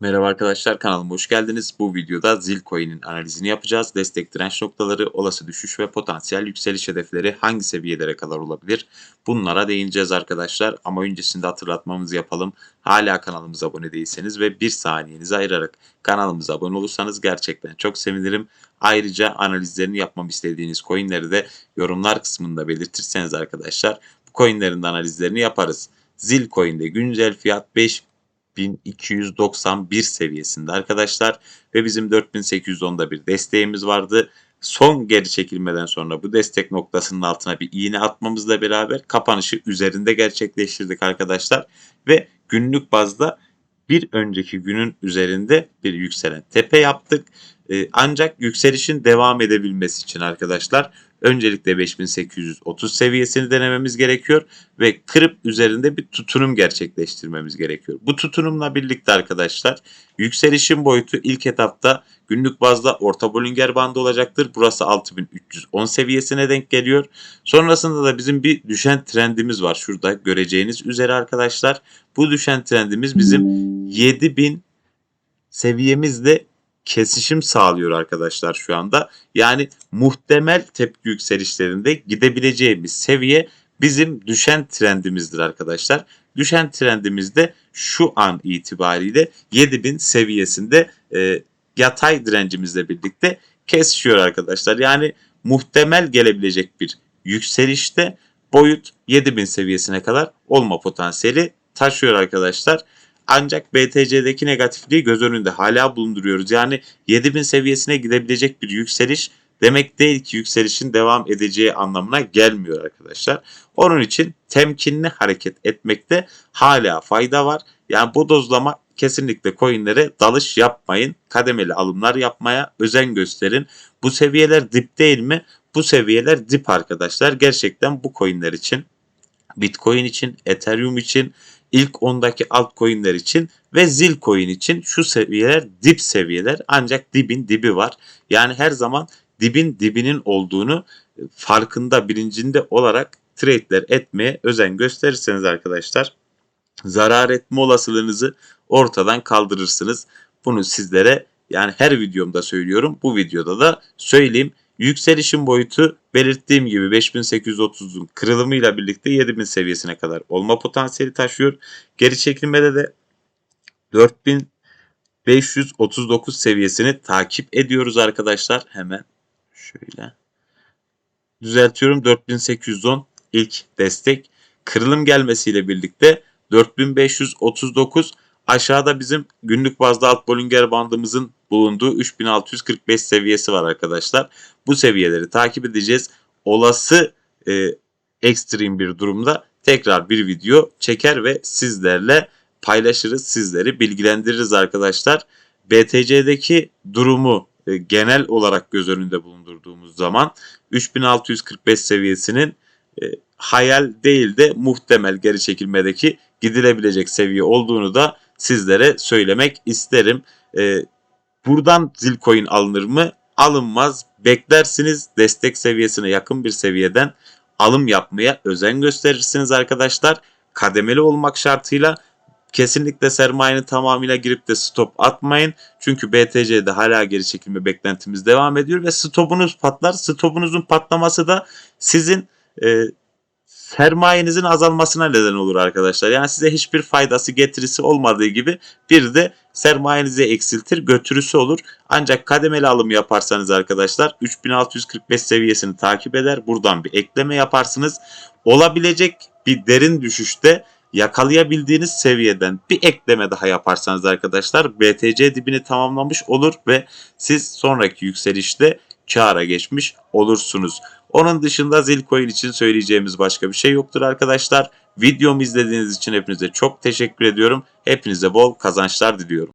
Merhaba arkadaşlar kanalıma hoş geldiniz. Bu videoda Zilcoin'in analizini yapacağız. Destek direnç noktaları, olası düşüş ve potansiyel yükseliş hedefleri hangi seviyelere kadar olabilir? Bunlara değineceğiz arkadaşlar. Ama öncesinde hatırlatmamızı yapalım. Hala kanalımıza abone değilseniz ve bir saniyenizi ayırarak kanalımıza abone olursanız gerçekten çok sevinirim. Ayrıca analizlerini yapmam istediğiniz coinleri de yorumlar kısmında belirtirseniz arkadaşlar bu coinlerin analizlerini yaparız. Zilcoin'de güncel fiyat 5 4291 seviyesinde arkadaşlar ve bizim 4810'da bir desteğimiz vardı. Son geri çekilmeden sonra bu destek noktasının altına bir iğne atmamızla beraber kapanışı üzerinde gerçekleştirdik arkadaşlar ve günlük bazda bir önceki günün üzerinde bir yükselen tepe yaptık. Ee, ancak yükselişin devam edebilmesi için arkadaşlar öncelikle 5830 seviyesini denememiz gerekiyor ve kırıp üzerinde bir tutunum gerçekleştirmemiz gerekiyor. Bu tutunumla birlikte arkadaşlar yükselişin boyutu ilk etapta günlük bazda orta Bollinger bandı olacaktır. Burası 6310 seviyesine denk geliyor. Sonrasında da bizim bir düşen trendimiz var. Şurada göreceğiniz üzere arkadaşlar. Bu düşen trendimiz bizim 7000 seviyemizde kesişim sağlıyor arkadaşlar şu anda. Yani muhtemel tepki yükselişlerinde gidebileceğimiz seviye bizim düşen trendimizdir arkadaşlar. Düşen trendimizde şu an itibariyle 7000 seviyesinde e, yatay direncimizle birlikte kesişiyor arkadaşlar. Yani muhtemel gelebilecek bir yükselişte boyut 7000 seviyesine kadar olma potansiyeli taşıyor arkadaşlar. Ancak BTC'deki negatifliği göz önünde hala bulunduruyoruz. Yani 7000 seviyesine gidebilecek bir yükseliş demek değil ki yükselişin devam edeceği anlamına gelmiyor arkadaşlar. Onun için temkinli hareket etmekte hala fayda var. Yani bu dozlama kesinlikle coinlere dalış yapmayın. Kademeli alımlar yapmaya özen gösterin. Bu seviyeler dip değil mi? Bu seviyeler dip arkadaşlar. Gerçekten bu coinler için Bitcoin için, Ethereum için, ilk 10'daki altcoin'ler için ve Zilcoin için şu seviyeler dip seviyeler ancak dibin dibi var. Yani her zaman dibin dibinin olduğunu farkında bilincinde olarak trade'ler etmeye özen gösterirseniz arkadaşlar zarar etme olasılığınızı ortadan kaldırırsınız. Bunu sizlere yani her videomda söylüyorum. Bu videoda da söyleyeyim. Yükselişin boyutu belirttiğim gibi 5830'un kırılımıyla birlikte 7000 seviyesine kadar olma potansiyeli taşıyor. Geri çekilmede de 4539 seviyesini takip ediyoruz arkadaşlar. Hemen şöyle düzeltiyorum 4810 ilk destek kırılım gelmesiyle birlikte 4539 aşağıda bizim günlük bazda alt Bollinger bandımızın bulunduğu 3645 seviyesi var arkadaşlar. Bu seviyeleri takip edeceğiz. Olası e, ekstrem bir durumda tekrar bir video çeker ve sizlerle paylaşırız. Sizleri bilgilendiririz arkadaşlar. BTC'deki durumu e, genel olarak göz önünde bulundurduğumuz zaman 3645 seviyesinin e, hayal değil de muhtemel geri çekilmedeki gidilebilecek seviye olduğunu da sizlere söylemek isterim. E, buradan Zilcoin alınır mı? Alınmaz. Beklersiniz destek seviyesine yakın bir seviyeden alım yapmaya özen gösterirsiniz arkadaşlar. Kademeli olmak şartıyla kesinlikle sermayenin tamamıyla girip de stop atmayın. Çünkü BTC'de hala geri çekilme beklentimiz devam ediyor ve stopunuz patlar. Stopunuzun patlaması da sizin e, sermayenizin azalmasına neden olur arkadaşlar. Yani size hiçbir faydası getirisi olmadığı gibi bir de sermayenizi eksiltir götürüsü olur. Ancak kademeli alım yaparsanız arkadaşlar 3645 seviyesini takip eder. Buradan bir ekleme yaparsınız. Olabilecek bir derin düşüşte yakalayabildiğiniz seviyeden bir ekleme daha yaparsanız arkadaşlar BTC dibini tamamlamış olur ve siz sonraki yükselişte kâra geçmiş olursunuz. Onun dışında Zilcoin için söyleyeceğimiz başka bir şey yoktur arkadaşlar. Videomu izlediğiniz için hepinize çok teşekkür ediyorum. Hepinize bol kazançlar diliyorum.